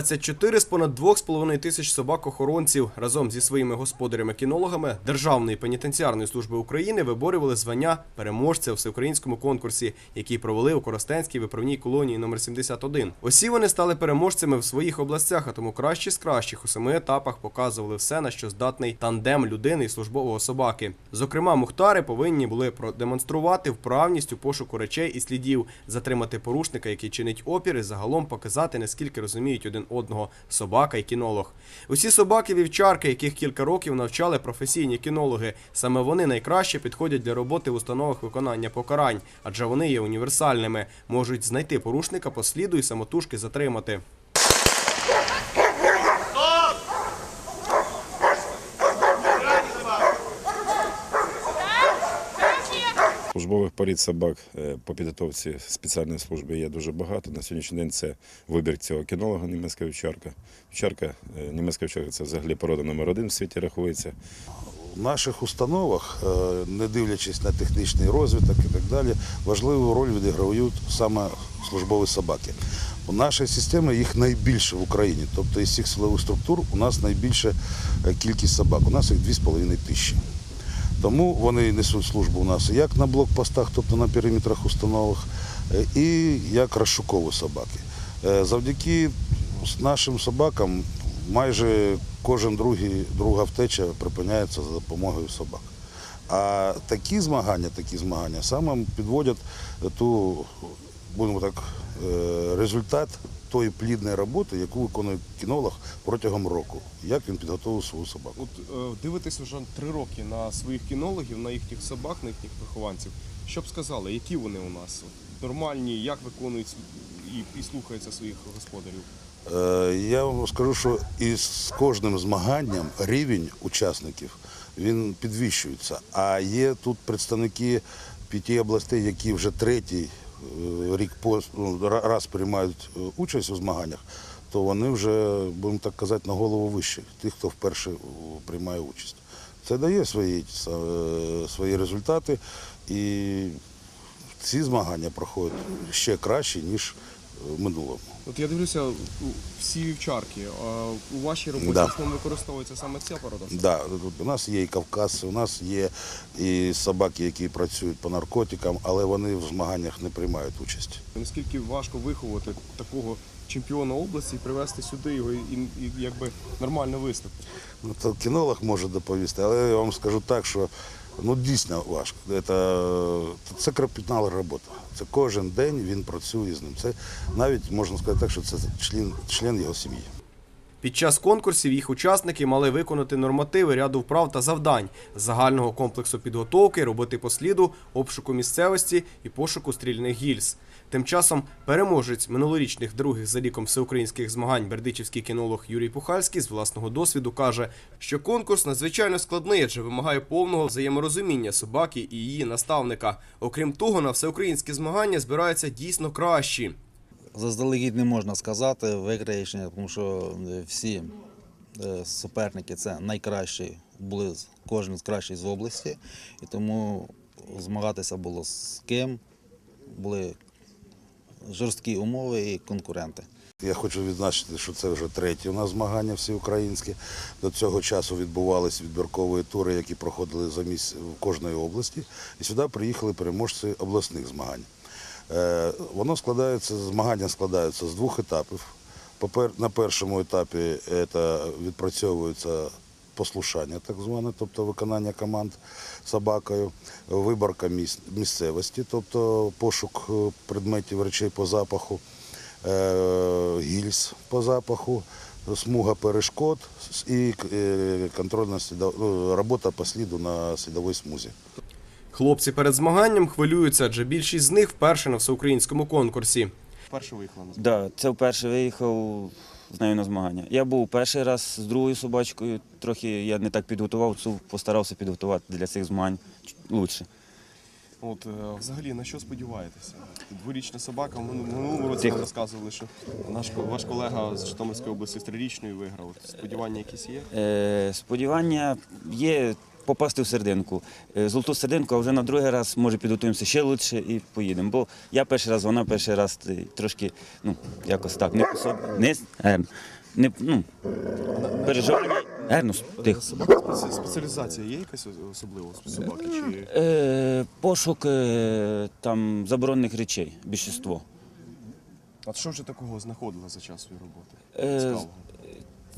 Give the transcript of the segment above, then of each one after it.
24 з понад 2,5 тисяч собак-охоронців разом зі своїми господарями-кінологами Державної пенітенціарної служби України виборювали звання переможця у всеукраїнському конкурсі, який провели у Коростенській виправній колонії номер 71. Усі вони стали переможцями в своїх областях, а тому кращі з кращих у семи етапах показували все, на що здатний тандем людини і службового собаки. Зокрема, мухтари повинні були продемонструвати вправність у пошуку речей і слідів, затримати порушника, який чинить опір, і загалом показати, наскільки розуміють один одного собака і кінолог. Усі собаки вівчарки, яких кілька років навчали професійні кінологи. Саме вони найкраще підходять для роботи в установах виконання покарань, адже вони є універсальними, можуть знайти порушника по сліду і самотужки затримати. Службових порід собак е, по підготовці спеціальної служби є дуже багато. На сьогоднішній день це вибір цього кінолога, німецька вівчарка. Вівчарка, е, німецька вівчарка це взагалі порода номер один в світі рахується. В наших установах, е, не дивлячись на технічний розвиток і так далі, важливу роль відіграють саме службові собаки. У нашій системі їх найбільше в Україні. Тобто із всіх силових структур у нас найбільша кількість собак. У нас їх 2,5 тисячі. Тому вони несуть службу у нас як на блокпостах, тобто на периметрах установок, е, і як розшукові собаки. Е, Завдяки нашим собакам майже кожен другий, друга втеча припиняється за допомогою собак. А такі змагання, такі змагання саме підводять ту, будемо так, е, результат тої плідної роботи, яку виконує кінолог протягом року, як він підготовив свою собаку. От е, дивитесь вже три роки на своїх кінологів, на їхніх собак, на їхніх вихованців. Що б сказали, які вони у нас? Нормальні, як виконують і, і слухаються своїх господарів? Е, Я вам скажу, що із кожним змаганням рівень учасників він підвищується. А є тут представники п'яти областей, які вже третій рік пос- ну, ра- раз приймають е, участь у змаганнях, то вони вже, будемо так казати, на голову вище тих, хто вперше е, приймає участь. Це дає свої, е, свої результати, і ці змагання проходять ще краще, ніж е, в минулому. От я дивлюся, всі вівчарки. А у вашій роботі Да. в основному використовується саме ця порода? Да, у нас є і кавказці, у нас є і собаки, які працюють по наркотикам, але вони в змаганнях не приймають участь. Наскільки важко виховувати такого чемпіона області і привезти сюди його і, і, і якби нормально виступити? Ну, то кінолог може доповісти, але я вам скажу так, що ну дійсно важко. Це, це кропітна робота. Це кожен день він працює з ним. Це навіть можна сказати так, що це член, член його сім'ї. Під час конкурсів їх учасники мали виконати нормативи ряду вправ та завдань загального комплексу підготовки, роботи по сліду, обшуку місцевості і пошуку стрільних гільз. Тим часом переможець минулорічних других за ліком всеукраїнських змагань бердичівський кінолог Юрій Пухальський з власного досвіду каже, що конкурс надзвичайно складний, адже вимагає повного взаєморозуміння собаки і її наставника. Окрім того, на всеукраїнські змагання збираються дійсно кращі. Заздалегідь не можна сказати виграєш, ні, тому що е, всі е, суперники це найкращі, були кожен з кращих з області, і тому змагатися було з ким, були жорсткі умови і конкуренти. Я хочу відзначити, що це вже треті у нас змагання всеукраїнські. До цього часу відбувалися відбіркові тури, які проходили за місць в кожної області. І сюди приїхали переможці обласних змагань. Е, Воно складається, змагання складаються з двох етапів. На першому етапі відпрацьовується послушання, так зване, тобто виконання команд собакою, виборка місцевості, тобто пошук е, предметів речей по запаху, е, гільз по запаху, смуга перешкод і контрольна ну, робота по сліду на слідовій смузі. Хлопці перед змаганням хвилюються, адже більшість з них вперше на всеукраїнському конкурсі. Перше виїхала на Да, це вперше виїхав з нею на змагання. Я був перший раз з другою собачкою, трохи я не так підготував, цю постарався підготувати для цих змагань краще. От е, взагалі на що сподіваєтеся? Дворічна собака. В минулому році нам розказували, що наш ваш колега з Житомирської області з трирічною виграв. Сподівання якісь є? Е, сподівання є попасти в серединку. Е, Золоту серединку, а вже на другий раз може підготуємося ще краще і поїдемо. Бо я перший раз, вона перший раз трошки, ну, якось так, не пособ... не, е, не ну, переживання. Е, ну, тихо. Спеціалізація є якась особлива у собаки? Чи Е, пошук е, там заборонених речей, більшіство. а що вже такого знаходили за час своєї роботи? Е, Цікавого.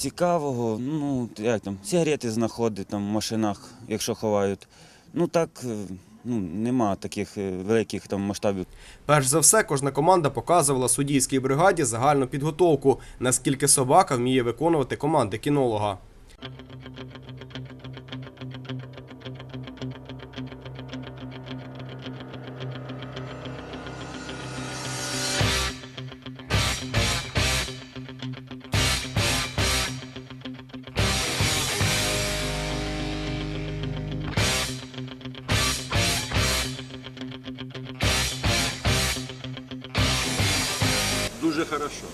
Цікавого, ну як там, сигарети знаходить там в машинах, якщо ховають. Ну так, е, ну, нема таких е, великих там масштабів. Перш за все, кожна команда показувала суддійській бригаді загальну підготовку, наскільки собака вміє виконувати команди кінолога. Дуже хорошо.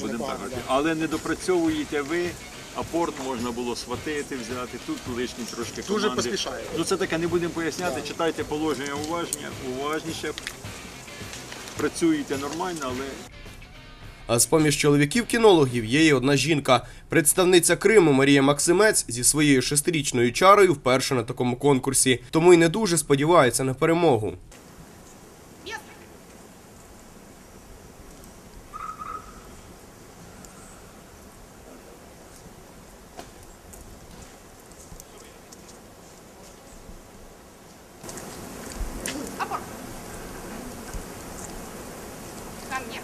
Будемо так говорити. Але не допрацьовуєте ви, апорт можна було схватити, взяти, тут лишні трошки команди. Дуже поспішає. Ну це таке не будемо поясняти, читайте положення уважні, уважніше. Працюєте нормально, але А з-поміж чоловіків-кінологів є й одна жінка. Представниця Криму Марія Максимець зі своєю шестирічною чарою вперше на такому конкурсі, тому й не дуже сподівається на перемогу. Ко мне.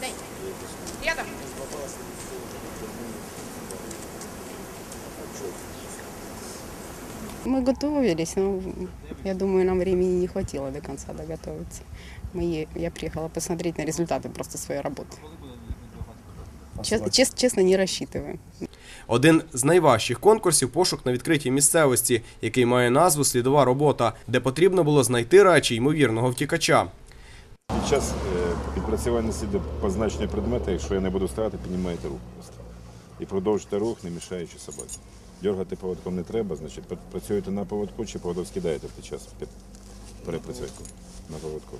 Дай. Рядом. Мы готовились, но я думаю, нам времени не хватило до конца доготовиться. Мы, я приехала посмотреть на результаты просто своей работы. Чес- чес- честно, не рассчитываю. Один з найважчих конкурсів пошук на відкритій місцевості, який має назву Слідова робота, де потрібно було знайти речі ймовірного втікача. Під час е, відпрацювання сліду позначення предмета, якщо я не буду ставити, піднімаєте руку просто. І продовжуйте рух, не мішаючи собаці. Дергати поводком не треба, значить працюєте на поводку чи поводок скидаєте під час перепрацьовку на поводку.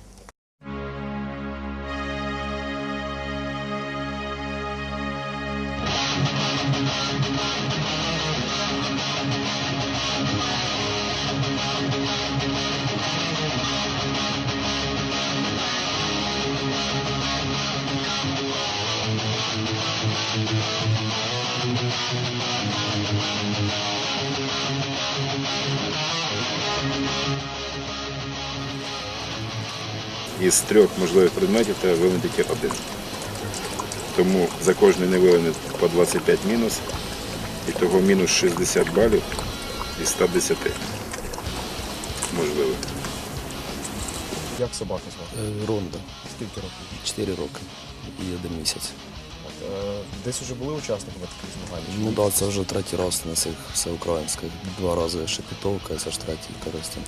Із трьох можливих предметів треба вилити тільки один. Тому за кожний не вилений по 25 мінус, і того мінус 60 балів із 110 можливо. Як собака звати? Е, Ронда, Скільки років? 4 роки і один місяць. От, е, десь вже були учасниками таких змагань? Ну так, да, це вже третій раз на цих всеукраїнських. Два рази шепетовка, це ж третій користень.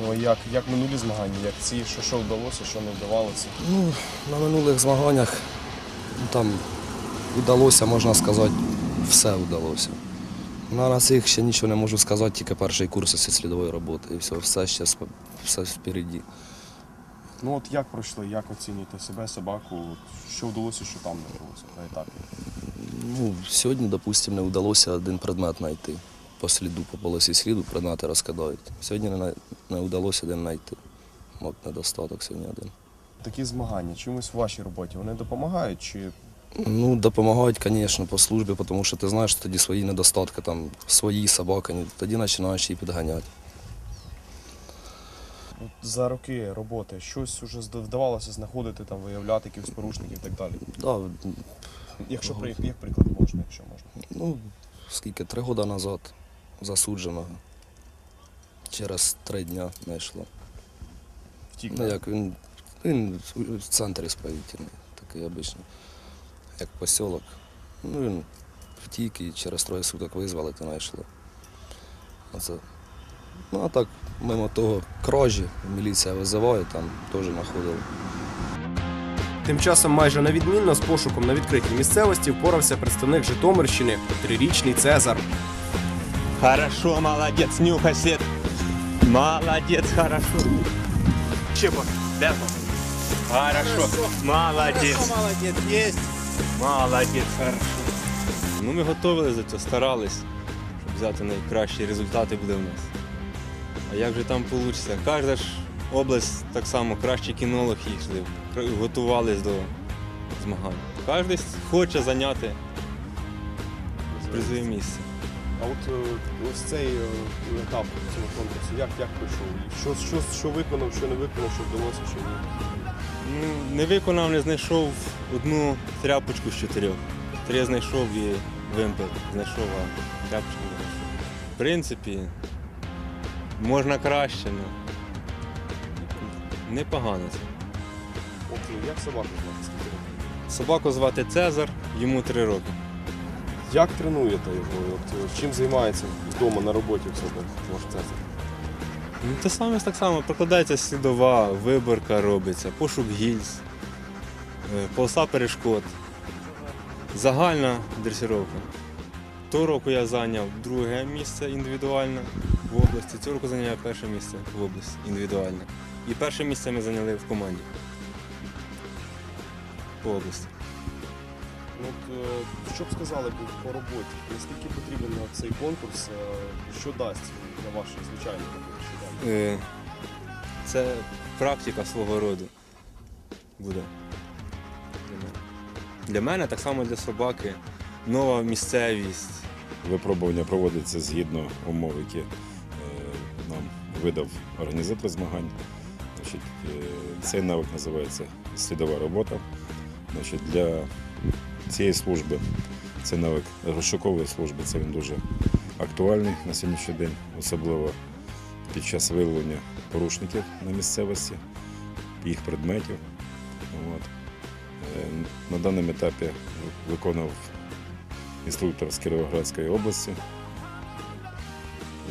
Ну а як, як минулі змагання, як ці, що, що вдалося, що не вдавалося? Ну, на минулих змаганнях там вдалося, можна сказати, все вдалося. На цих ще нічого не можу сказати, тільки перший курс слідової роботи. І все, все ще все впереді. Ну от як пройшло, як оцінюєте себе, собаку, що вдалося, що там не вдалося на етапі? Ну, сьогодні, допустимо, не вдалося один предмет знайти. По сліду, по полосі сліду предмети розкидають. Сьогодні не, не вдалося один знайти. От недостаток сьогодні один. Такі змагання чимось в вашій роботі вони допомагають чи Ну, допомагають, звісно, по службі, тому що ти знаєш тоді свої недостатки, там, свої собаки, тоді починаєш її підганяти. от, за роки роботи щось вже вдавалося знаходити, там, виявляти якихось порушників і так далі? Да, Якщо як приклад можна, якщо можна. ну, скільки, три роки назад засудженого. Через три дня знайшло. Ну, як він, він в центрі справительний, такий обичний, як посілок. Ну, він втік і через троє суток визвали, то знайшли. Оце. Ну, а так, мимо того, кражі, міліція визиває, там теж знаходили. Тим часом майже невідмінно з пошуком на відкритій місцевості впорався представник Житомирщини, трирічний Цезар. Хорошо, молодец, нюха свет. Молодец, хорошо. Чепа, Дефа. Хорошо, молодец. Молодець, є. Молодец, хорошо. Ну, ми готувалися до цього, старались, щоб взяти найкращі результати буде в нас. А як же там вийде? Кожна ж область так само, кращий кінолог йшли, готувались до змагань. Кожен хоче зайняти призове місце. А от е, ось цей е, етап цього конкурсу, як, як пройшов? Що, що, що виконав, що не виконав, що вдалося, що ні? Ну, не виконав, не знайшов одну тряпочку з чотирьох. Три знайшов і вимпел знайшов, а тряпочку не знайшов. В принципі, можна краще, але непогано це. Окей, як собаку звати? Собаку звати Цезар, йому три роки. Як тренуєте його? От, е, чим займається вдома на роботі в себе ваш Цезар? Ну, те саме так само, прокладається слідова, виборка робиться, пошук гільз, е, полоса перешкод, загальна дресировка. Того року я зайняв друге місце індивідуальне в області, цього року зайняв перше місце в області індивідуальне. І перше місце ми зайняли в команді по області. Ну, от, е, що б сказали б по роботі? Наскільки потрібен цей конкурс? е, Що дасть для вашої звичайної роботи? Е, Це практика свого роду буде. Для мене. Для мене, так само для собаки, нова місцевість. Випробування проводиться згідно умов, які нам видав організатор змагань. Значить, цей навик називається слідова робота. Значить, для цієї служби це навик розшукової служби, це він дуже актуальний на сьогоднішній день, особливо під час виявлення порушників на місцевості, їх предметів. От. Е, На даному етапі виконав інструктор з Кіровоградської області.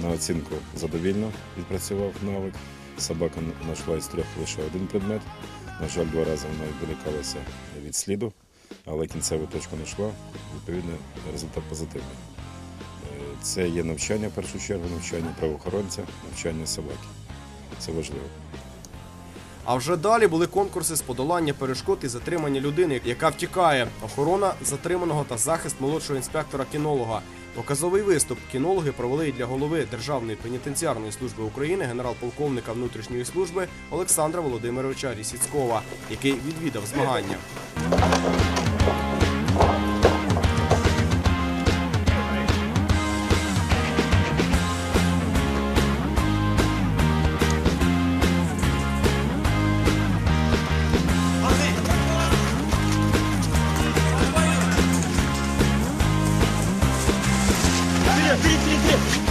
На оцінку задовільно відпрацював навик. Собака знайшла із трьох лише один предмет. На жаль, два рази вона відволікалася від сліду, але кінцеву точку знайшла. Відповідно, результат позитивний. Е, Це є навчання в першу чергу, навчання правоохоронця, навчання собаки. Це важливо. А вже далі були конкурси з подолання перешкод і затримання людини, яка втікає, охорона затриманого та захист молодшого інспектора кінолога. Показовий виступ кінологи провели і для голови Державної пенітенціарної служби України генерал-полковника внутрішньої служби Олександра Володимировича Рісіцькова, який відвідав змагання. Vite, vite, vite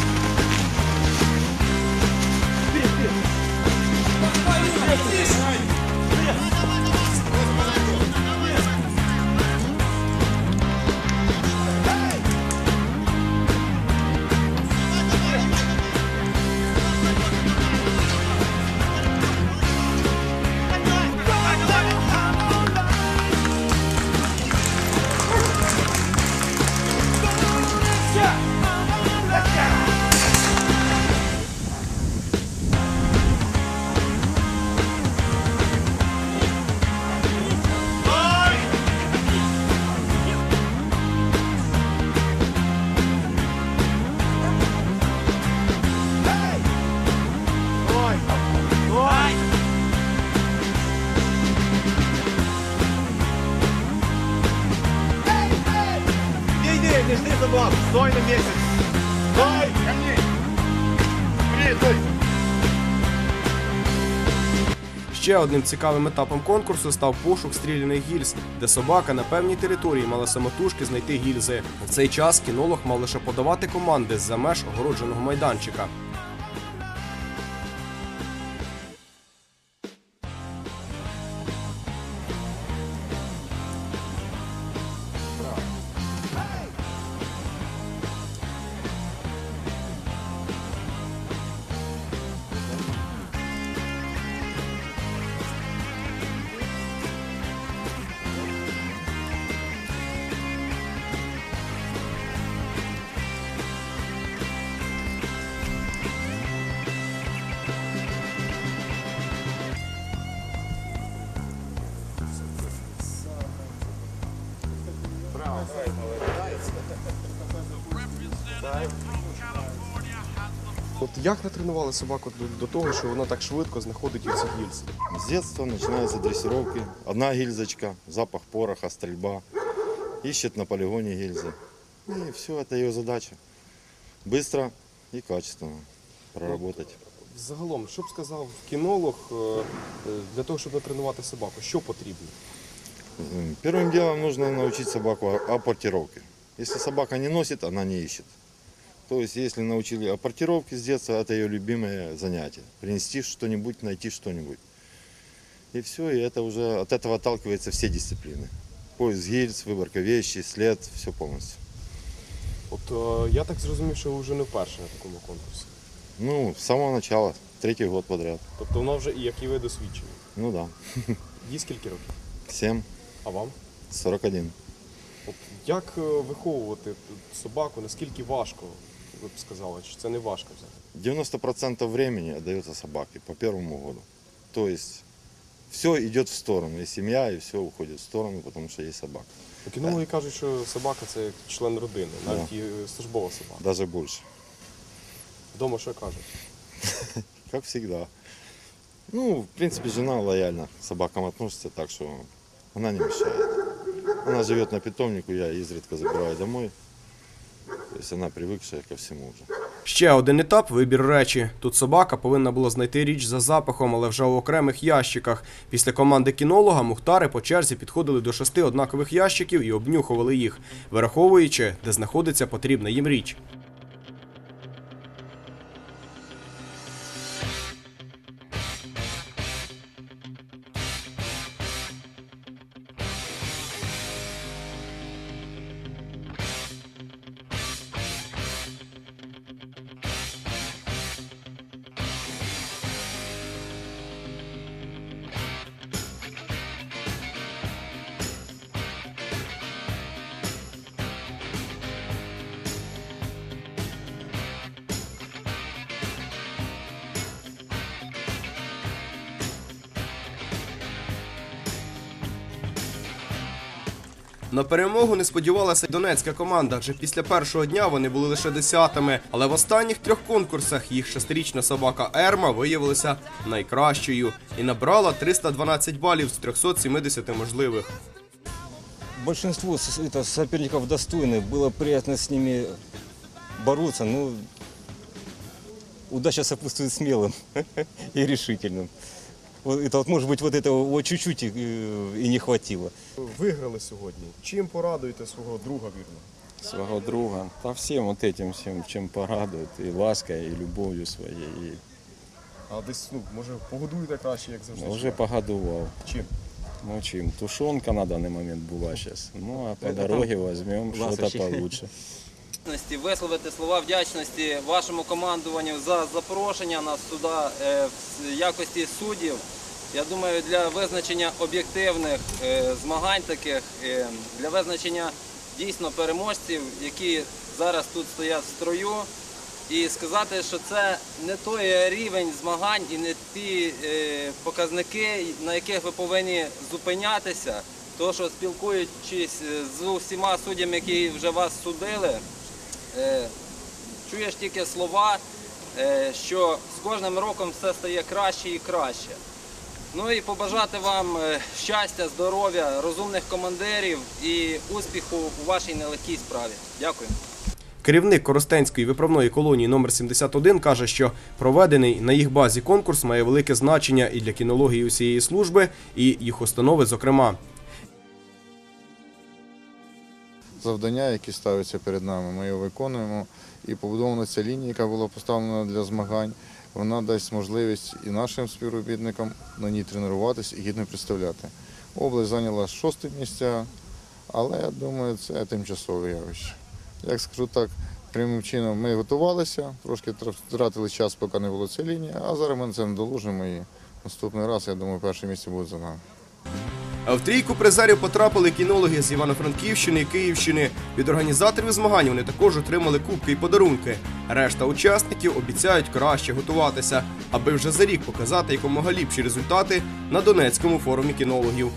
Ще одним цікавим етапом конкурсу став пошук стріляних гільз, де собака на певній території мала самотужки знайти гільзи. В цей час кінолог мав лише подавати команди з-за меж огородженого майданчика. От як натренували собаку до, до того, що вона так швидко знаходить ці гільзи? С детства начинаются дрессировки. Одна гильзочка, запах пороха, стрельба. Ищет на полигоне гильзы. И все, это ее задача. Быстро и качественно проработать. Загалом, що б сказав кінолог е, е, для того, щоб натренувати собаку? Що потрібно? М, Первым делом нужно научить собаку о- апортировке. Если собака не носит, она не ищет. То есть, если научили апортировке с детства, это ее любимое занятие. Принести что-нибудь, найти что-нибудь. И все, и это уже от этого отталкиваются все дисциплины. Поиск гильз, выборка вещи, след, все полностью. От е, я так зрозумів, що ви вже не вперше на такому конкурсі. Ну, с самого начала, третий год подряд. Тобто вона вже і як і ви досвідчені. Ну да. Їй скільки років? 7, А вам? 41. От як е, виховувати собаку, наскільки важко, ви б сказали, чи це не важко взагалі? 90% времени отдается собаке по первому году. То есть все идет в сторону, и семья, и все уходит в сторону, потому что есть собака. Ну, Кінологи кажуть, що собака це як член родини, навіть і е, службова собака. Даже больше. Вдома що кажуть? Как всегда. Ну, в принципе, жена лояльно к собакам относится, так что она не мешает. Она живет на питомнику, я изредка забираю домой. То есть она привыкшая ко всему уже. Ще один етап вибір речі. Тут собака повинна була знайти річ за запахом, але вже у окремих ящиках. Після команди кінолога мухтари по черзі підходили до шести однакових ящиків і обнюхували їх, вираховуючи, де знаходиться потрібна їм річ. На перемогу не сподівалася й донецька команда, адже після першого дня вони були лише десятими. Але в останніх трьох конкурсах їх шестирічна собака Ерма виявилася найкращою і набрала 312 балів з 370 можливих. Большинству с- это, соперников достойны, было приятно с ними бороться, но удача сопутствует смелым и решительным. Вот это вот, может быть, вот этого вот чуть-чуть и, и не хватило. Виграли сьогодні. Чим порадуєте свого друга вірно? свого друга. Та всім от этим всім, чим порадують, і ласкою, і любов'ю своєю. І А десь, ну, може, погодуєте краще, як завжди. вже погодував. Чим? Ну чим? Тушонка на даний момент була зараз. Ну а по дорозі візьмемо щось получше. вдячності, висловити слова вдячності вашому командуванню за запрошення нас сюди е, в якості суддів. Я думаю, для визначення об'єктивних е, змагань таких, е, для визначення дійсно переможців, які зараз тут стоять в строю. І сказати, що це не той рівень змагань і не ті показники, на яких ви повинні зупинятися. То, що спілкуючись з усіма суддями, які вже вас судили, чуєш тільки слова, е, що з кожним роком все стає краще і краще. Ну і побажати вам е, щастя, здоров'я, розумних командирів і успіху у вашій нелегкій справі. Дякую. Керівник Коростенської виправної колонії номер 71 каже, що проведений на їх базі конкурс має велике значення і для кінології усієї служби, і їх установи, зокрема. Завдання, які ставляться перед нами, ми його виконуємо. І побудована ця лінія, яка була поставлена для змагань, вона дасть можливість і нашим співробітникам на ній тренуватися і гідно представляти. Область зайняла шосте місця, але я думаю, це тимчасове явище. Як скажу так, прямим чином ми готувалися, трошки втратили час, поки не було цієї лінії, а зараз ми це надолужимо і наступний раз, я думаю, перше місце буде за нами. А в трійку призерів потрапили кінологи з Івано-Франківщини і Київщини. Від організаторів змагань вони також отримали кубки і подарунки. Решта учасників обіцяють краще готуватися, аби вже за рік показати якомога ліпші результати на Донецькому форумі кінологів.